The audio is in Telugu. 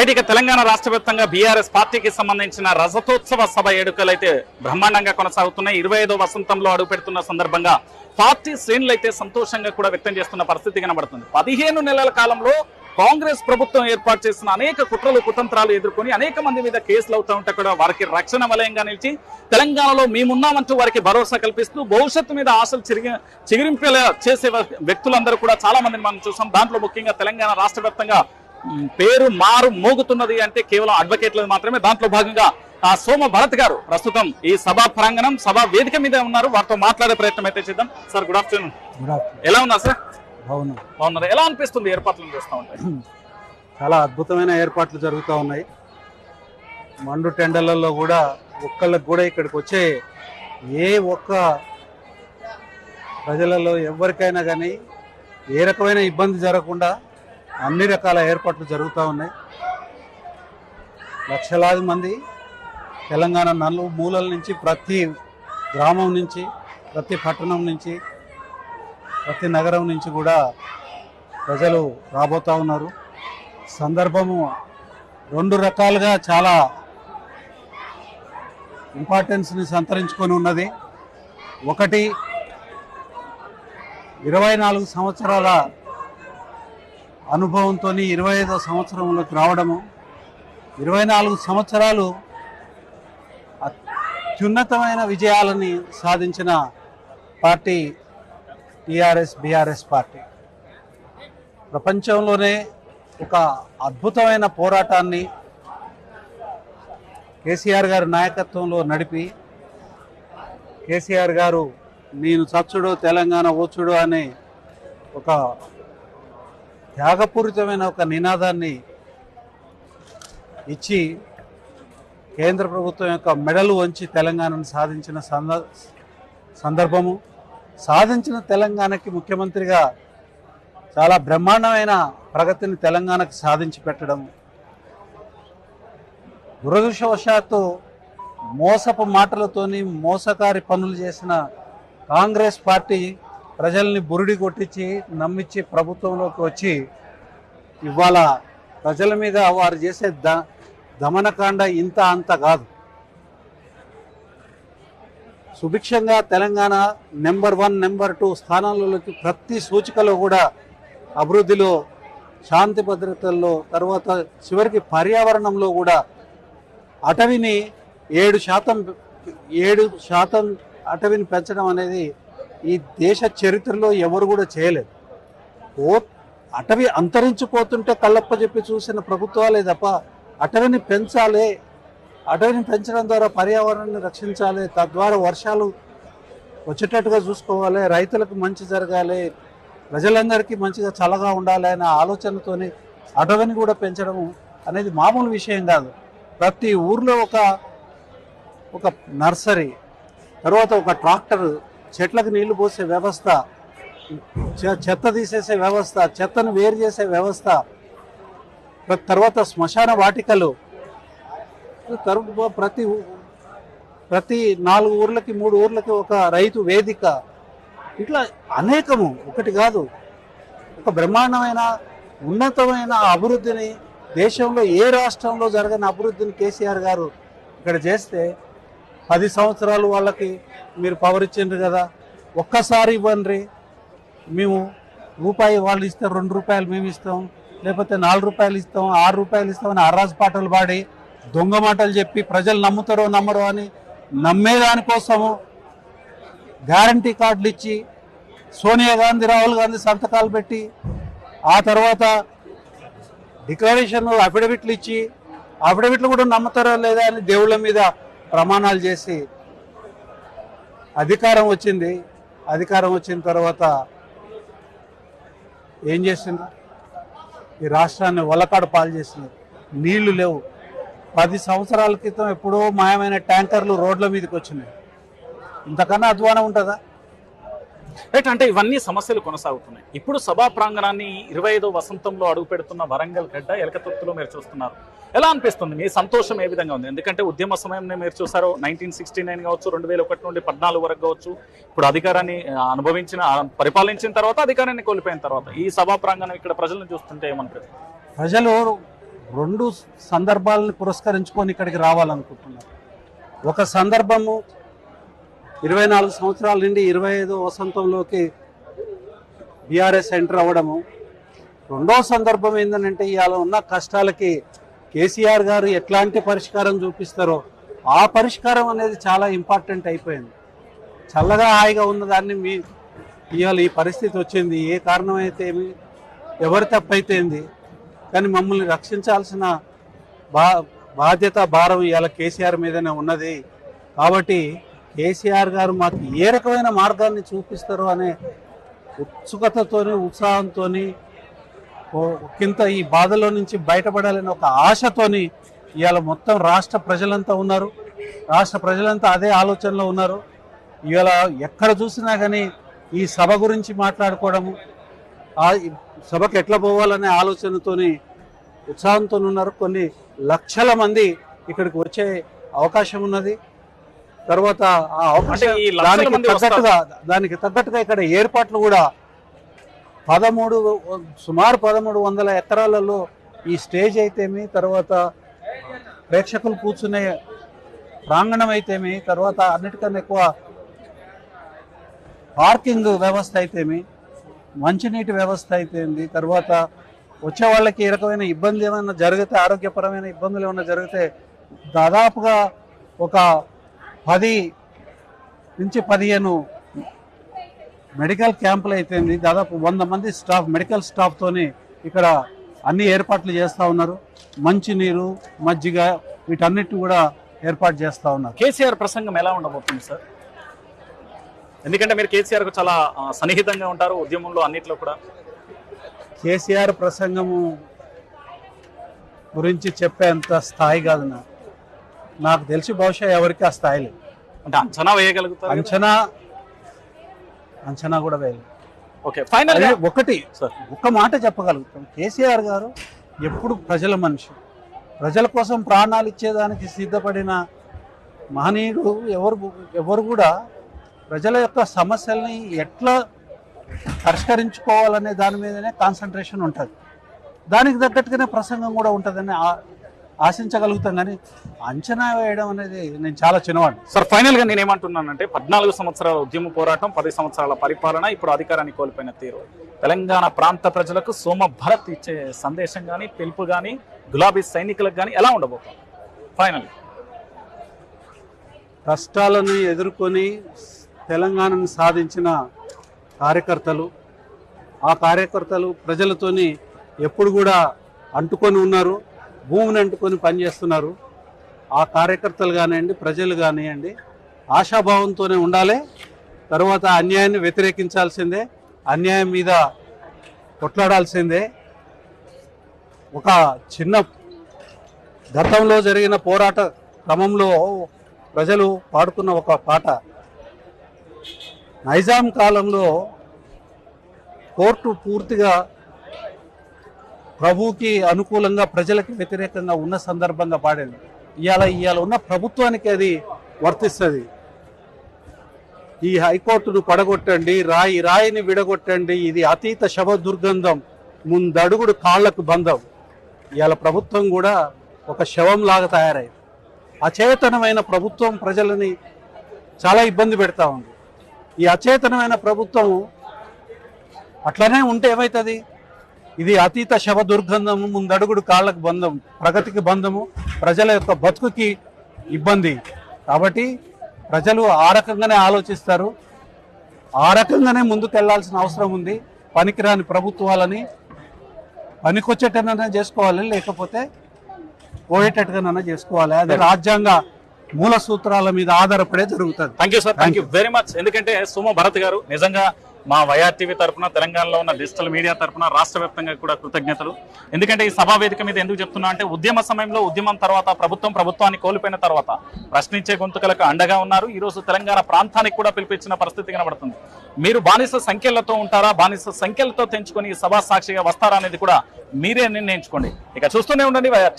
రైట్ ఇక తెలంగాణ రాష్ట్ర వ్యాప్తంగా బీఆర్ఎస్ పార్టీకి సంబంధించిన రజతోత్సవ సభ ఏడుకలు అయితే బ్రహ్మాండంగా కొనసాగుతున్నాయి. ఇరవై ఐదో వసంతంలో అడుగుపెడుతున్న సందర్భంగా పార్టీ శ్రేణులు అయితే సంతోషంగా కూడా వ్యక్తం చేస్తున్న పరిస్థితి కనబడుతుంది. పదిహేను నెలల కాలంలో కాంగ్రెస్ ప్రభుత్వం ఏర్పాటు చేసిన అనేక కుట్రలు కుతంత్రాలు ఎదుర్కొని అనేక మంది మీద కేసులు అవుతూ ఉంటే కూడా వారికి రక్షణ వలయంగా నిలిచి తెలంగాణలో మేమున్నామంటూ వారికి భరోసా కల్పిస్తూ భవిష్యత్తు మీద ఆశలు చిరిగి చిగురింపేలా చేసే వ్యక్తులందరూ కూడా చాలా మందిని మనం చూసాం. దాంట్లో ముఖ్యంగా తెలంగాణ రాష్ట్ర వ్యాప్తంగా పేరు మారు మోగుతున్నది అంటే కేవలం అడ్వకేట్లది మాత్రమే. దాంట్లో భాగంగా ఆ సోమ భరత్ గారు ప్రస్తుతం ఈ సభా ప్రాంగణం సభా వేదిక మీద ఉన్నారు. వారితో మాట్లాడే ప్రయత్నం అయితే చేద్దాం. సార్ గుడ్ ఆఫ్టర్నూన్ ఎలా ఉన్నారు సార్? బాగున్నారు? ఎలా అనిపిస్తుంది ఏర్పాట్లు చేస్తా ఉంటాయి చాలా అద్భుతమైన ఏర్పాట్లు జరుగుతూ ఉన్నాయి. మండు టెండర్లలో కూడా ఒక్కళ్ళకి కూడా ఇక్కడికి వచ్చే ఏ ఒక్క ప్రజలలో ఎవరికైనా కానీ ఏ రకమైన ఇబ్బంది జరగకుండా అన్ని రకాల ఏర్పాట్లు జరుగుతూ ఉన్నాయి. లక్షలాది మంది తెలంగాణ నలు మూలల నుంచి ప్రతి గ్రామం నుంచి ప్రతి పట్టణం నుంచి ప్రతి నగరం నుంచి కూడా ప్రజలు రాబోతా ఉన్నారు. సందర్భము రెండు రకాలుగా చాలా ఇంపార్టెన్స్ని సంతరించుకొని ఉన్నది. ఒకటి ఇరవై నాలుగు సంవత్సరాల అనుభవంతో ఇరవై ఐదో సంవత్సరంలోకి రావడము ఇరవై నాలుగు సంవత్సరాలు అత్యున్నతమైన విజయాలని సాధించిన పార్టీ టిఆర్ఎస్ బీఆర్ఎస్ పార్టీ. ప్రపంచంలోనే ఒక అద్భుతమైన పోరాటాన్ని కేసీఆర్ గారి నాయకత్వంలో నడిపి కేసీఆర్ గారు నేను చచ్చుడు తెలంగాణ ఓచుడు అనే ఒక త్యాగపూరితమైన ఒక నినాదాన్ని ఇచ్చి కేంద్ర ప్రభుత్వం యొక్క మెడలు వంచి తెలంగాణను సాధించిన సంద సందర్భము. సాధించిన తెలంగాణకి ముఖ్యమంత్రిగా చాలా బ్రహ్మాండమైన ప్రగతిని తెలంగాణకు సాధించి పెట్టడం దురదృష్టవశాత్తు మోసపు మాటలతోని మోసకారి పనులు చేసిన కాంగ్రెస్ పార్టీ ప్రజల్ని బురిడి కొట్టించి నమ్మించి ప్రభుత్వంలోకి వచ్చి ఇవాళ ప్రజల మీద వారు చేసే ద దమనకాండ ఇంత అంత కాదు. సుభిక్షంగా Telangana number one number two స్థానాలలోకి ప్రతి సూచికలో కూడా అభివృద్ధిలో శాంతి భద్రతల్లో తర్వాత చివరికి పర్యావరణంలో కూడా అటవిని ఏడు శాతం ఏడు శాతం అటవిని పెంచడం అనేది ఈ దేశ చరిత్రలో ఎవరు కూడా చేయలేదు. ఓ అటవి అంతరించిపోతుంటే కళ్ళప్ప చెప్పి చూసిన ప్రభుత్వాలే తప్ప అటవిని పెంచాలి అటవిని పెంచడం ద్వారా పర్యావరణాన్ని రక్షించాలి తద్వారా వర్షాలు వచ్చేటట్టుగా చూసుకోవాలి రైతులకు మంచి జరగాలి ప్రజలందరికీ మంచిగా చల్లగా ఉండాలి అనే ఆలోచనతోని అటవిని కూడా పెంచడం అనేది మామూలు విషయం కాదు. ప్రతి ఊర్లో ఒక ఒక నర్సరీ తర్వాత ఒక ట్రాక్టర్ చెట్లకు నీళ్ళు పోసే వ్యవస్థ చె- చెత్త తీసేసే వ్యవస్థ చెత్తను వేరు చేసే వ్యవస్థ తర్వాత శ్మశాన వాటికలు. తరుపు ప్రతి ప్రతి నాలుగు ఊర్లకి మూడు ఊర్లకి ఒక రైతు వేదిక. ఇట్లా అనేకము. ఒకటి కాదు. ఒక బ్రహ్మాండమైన ఉన్నతమైన అభివృద్ధిని దేశంలో ఏ రాష్ట్రంలో జరగని అభివృద్ధిని కేసీఆర్ గారు ఇక్కడ చేస్తే పది సంవత్సరాలు వాళ్ళకి మీరు పవర్ ఇచ్చిండ్రు కదా ఒక్కసారి ఇవ్వండి. మేము రూపాయి వాళ్ళు ఇస్తే రెండు రూపాయలు మేము ఇస్తాం లేకపోతే నాలుగు రూపాయలు ఇస్తాం ఆరు రూపాయలు ఇస్తామని అర్రాజు పాటలు పాడి దొంగ మాటలు చెప్పి ప్రజలు నమ్ముతారో నమ్మరో అని నమ్మేదానికోసము గ్యారంటీ కార్డులు ఇచ్చి సోనియా గాంధీ రాహుల్ గాంధీ సంతకాలు పెట్టి ఆ తర్వాత డిక్లరేషన్ అఫిడవిట్లు ఇచ్చి అఫిడవిట్లు కూడా నమ్ముతారో లేదా అని దేవుళ్ళ మీద ప్రమాణాలు చేసి అధికారం వచ్చింది. అధికారం వచ్చిన తర్వాత ఏం చేసింది ఈ రాష్ట్రాన్ని వలకాడు పాలు చేసింది నీళ్ళు లేవు. పది సంవత్సరాల క్రితం ఎప్పుడో మాయమైన ట్యాంకర్లు రోడ్ల మీదకి వచ్చినాయి. ఇంతకన్నా అధ్వానం ఉంటుందా? రైట్ అంటే ఇవన్నీ సమస్యలు కొనసాగుతున్నాయి. ఇప్పుడు సభా ప్రాంగణాన్ని ఇరవై ఐదో వసంతంలో అడుగు పెడుతున్న వరంగల్ గడ్డ ఎలకతుర్తిలో మీరు చూస్తున్నారు. ఎలా అనిపిస్తుంది? మీ సంతోషం ఏ విధంగా ఉంది? ఎందుకంటే ఉద్యమ సమయంలో మీరు చూసారు నైన్టీన్ సిక్స్టీ నైన్ కావచ్చు రెండు వేల ఒకటి నుండి పద్నాలుగు వరకు కావచ్చు. ఇప్పుడు అధికారాన్ని అనుభవించిన పరిపాలించిన తర్వాత అధికారాన్ని కోల్పోయిన తర్వాత ఈ సభా ప్రాంగణం ఇక్కడ ప్రజలను చూస్తుంటే ఏమనిపిస్తుంది? ప్రజలు రెండు సందర్భాలను పురస్కరించుకొని ఇక్కడికి రావాలనుకుంటున్నారు. ఒక సందర్భము ఇరవై నాలుగు సంవత్సరాల నుండి ఇరవై ఐదో వసంతంలోకి బీఆర్ఎస్ ఎంటర్ అవ్వడము. రెండో సందర్భం ఏంటంటే ఇవాళ ఉన్న కష్టాలకి కేసీఆర్ గారు ఎట్లాంటి పరిష్కారం చూపిస్తారో ఆ పరిష్కారం అనేది చాలా ఇంపార్టెంట్ అయిపోయింది. చల్లగా హాయిగా ఉన్నదాన్ని మీ ఇవాళ ఈ పరిస్థితి వచ్చింది. ఏ కారణం అయితే ఏమి? ఎవరి తప్పైతేంది కానీ మమ్మల్ని రక్షించాల్సిన బా బాధ్యత భారం ఇవాళ కేసీఆర్ మీదనే ఉన్నది. కాబట్టి కేసీఆర్ గారు మాకు ఏ రకమైన మార్గాన్ని చూపిస్తారు అనే ఉత్సుకతతోని ఉత్సాహంతోని కింద ఈ బాధలో నుంచి బయటపడాలని ఒక ఆశతోని ఇవాళ మొత్తం రాష్ట్ర ప్రజలంతా ఉన్నారు. రాష్ట్ర ప్రజలంతా అదే ఆలోచనలో ఉన్నారు. ఇవాళ ఎక్కడ చూసినా కానీ ఈ సభ గురించి మాట్లాడుకోవడము ఆ ఈ సభకు ఎట్లా పోవాలనే ఆలోచనతోని ఉత్సాహంతో ఉన్నారు. కొన్ని లక్షల మంది ఇక్కడికి వచ్చే అవకాశం ఉన్నది. తర్వాత ఆ అవకాశం దానికి. తగ్గట్టుగా దానికి తగ్గట్టుగా ఇక్కడ ఏర్పాట్లు కూడా పదమూడు సుమారు పదమూడు వందల ఎకరాలలో ఈ స్టేజ్ అయితేమి తర్వాత ప్రేక్షకులు కూర్చునే ప్రాంగణం అయితేమి తర్వాత అన్నిటికన్నా ఎక్కువ పార్కింగ్ వ్యవస్థ అయితేమి మంచినీటి వ్యవస్థ అయితేంది తర్వాత వచ్చే వాళ్ళకి ఏ రకమైన ఇబ్బంది ఏమైనా జరిగితే ఆరోగ్యపరమైన ఇబ్బందులు ఏమైనా జరిగితే దాదాపుగా ఒక పది నుంచి పదిహేను మెడికల్ క్యాంపులు అయితేంది దాదాపు వంద మంది స్టాఫ్ మెడికల్ స్టాఫ్తోని ఇక్కడ అన్ని ఏర్పాట్లు చేస్తూ ఉన్నారు. మంచినీరు మజ్జిగ వీటన్నిటిని కూడా ఏర్పాటు చేస్తూ ఉన్నారు. కేసీఆర్ ప్రసంగం ఎలా ఉండబోతుంది సార్? ఎందుకంటే మీరు కేసీఆర్కు చాలా సన్నిహితంగా ఉంటారు ఉద్యమంలో అన్నిట్లో కూడా. కేసీఆర్ ప్రసంగము గురించి చెప్పేంత స్థాయి కాదు నాకు. నాకు తెలిసి బహుశా ఎవరికి ఆ స్థాయి లేదు. అంటే అంచనా వేయగలుగుతారు అంచనా అంచనా కూడా వేయలేదు. ఓకే ఫైనల్ ఒకటి ఒక్క మాట చెప్పగలుగుతాం. కేసీఆర్ గారు ఎప్పుడు ప్రజల మనిషి. ప్రజల కోసం ప్రాణాలు ఇచ్చేదానికి సిద్ధపడిన మహనీయుడు ఎవరు ఎవరు కూడా ప్రజల యొక్క సమస్యల్ని ఎట్లా పరిష్కరించుకోవాలనే దాని మీదనే కాన్సన్ట్రేషన్ ఉంటుంది. దానికి తగ్గట్టుగానే ప్రసంగం కూడా ఉంటుందని ఆ- ఆశించగలుగుతాం కానీ అంచనా వేయడం అనేది నేను చాలా చిన్నవాడిని. సార్ ఫైనల్గా నేను ఏమంటున్నానంటే పద్నాలుగు సంవత్సరాల ఉద్యమ పోరాటం పది సంవత్సరాల పరిపాలన ఇప్పుడు అధికారాన్ని కోల్పోయిన తీరు. తెలంగాణ ప్రాంత ప్రజలకు సోమ భరత్ ఇచ్చే సందేశం కానీ పిలుపు కానీ గులాబీ సైనికులకు కానీ ఎలా ఉండబోతుంది? ఫైనల్ కష్టాలను ఎదుర్కొని తెలంగాణను సాధించిన కార్యకర్తలు ఆ కార్యకర్తలు ప్రజలతోని ఎప్పుడు కూడా అంటుకొని ఉన్నారు. భూమిని అంటుకొని పనిచేస్తున్నారు ఆ కార్యకర్తలు కానివ్వండి ప్రజలు కానివ్వండి ఆశాభావంతోనే ఉండాలి. తర్వాత అన్యాయాన్ని వ్యతిరేకించాల్సిందే అన్యాయం మీద కొట్లాడాల్సిందే. ఒక చిన్న గతంలో జరిగిన పోరాట క్రమంలో ప్రజలు పాడుకున్న ఒక పాట నైజాం కాలంలో కోర్టు పూర్తిగా ప్రభువుకి అనుకూలంగా ప్రజలకు వ్యతిరేకంగా ఉన్న సందర్భంగా పాడింది. ఇవాళ ఇవాళ ఉన్న ప్రభుత్వానికి అది వర్తిస్తుంది. ఈ హైకోర్టును పడగొట్టండి రాయి రాయిని విడగొట్టండి ఇది అతీత శవ దుర్గంధం ముందడుగుడు కాళ్ళకు బంధం. ఇవాళ ప్రభుత్వం కూడా ఒక శవం లాగా తయారైంది. అచేతనమైన ప్రభుత్వం ప్రజలని చాలా ఇబ్బంది పెడతా ఉంది. ఈ అచేతనమైన ప్రభుత్వం అట్లనే ఉంటే ఏమవుతుంది ఇది అతీత శవ దుర్గంధము ముందడుగుడు కాళ్ళకు బంధం ప్రగతికి బంధము ప్రజల యొక్క బతుకుకి ఇబ్బంది. కాబట్టి ప్రజలు ఆ రకంగానే ఆలోచిస్తారు. ఆ రకంగానే ముందుకు వెళ్ళాల్సిన అవసరం ఉంది. పనికిరాని ప్రభుత్వాలని పనికొచ్చేటన్నా చేసుకోవాలి లేకపోతే పోయేటట్టుగానైనా చేసుకోవాలి. అది రాజ్యాంగ మూల సూత్రాల మీద ఆధారపడే జరుగుతుంది. Thank you sir thank you very much ఎందుకంటే సుమ భరత్ గారు నిజంగా మా వైఆర్ టీవీ తరపున తెలంగాణలో ఉన్న డిజిటల్ మీడియా తరపున రాష్ట్ర వ్యాప్తంగా కూడా కృతజ్ఞతలు. ఎందుకంటే ఈ సభా వేదిక మీద ఎందుకు చెప్తున్నా అంటే ఉద్యమ సమయంలో ఉద్యమం తర్వాత ప్రభుత్వం ప్రభుత్వాన్ని కోల్పోయిన తర్వాత ప్రశ్నించే గొంతుకలకు అండగా ఉన్నారు. ఈరోజు తెలంగాణ ప్రాంతానికి కూడా పిలిపించిన పరిస్థితి కనబడుతుంది. మీరు బానిస సంఖ్యలతో ఉంటారా? బానిస సంఖ్యలతో తెంచుకొని ఈ సభా సాక్షిగా వస్తారా అనేది కూడా మీరే నిర్ణయించుకోండి. ఇక చూస్తూనే ఉండండి వైఆర్టీ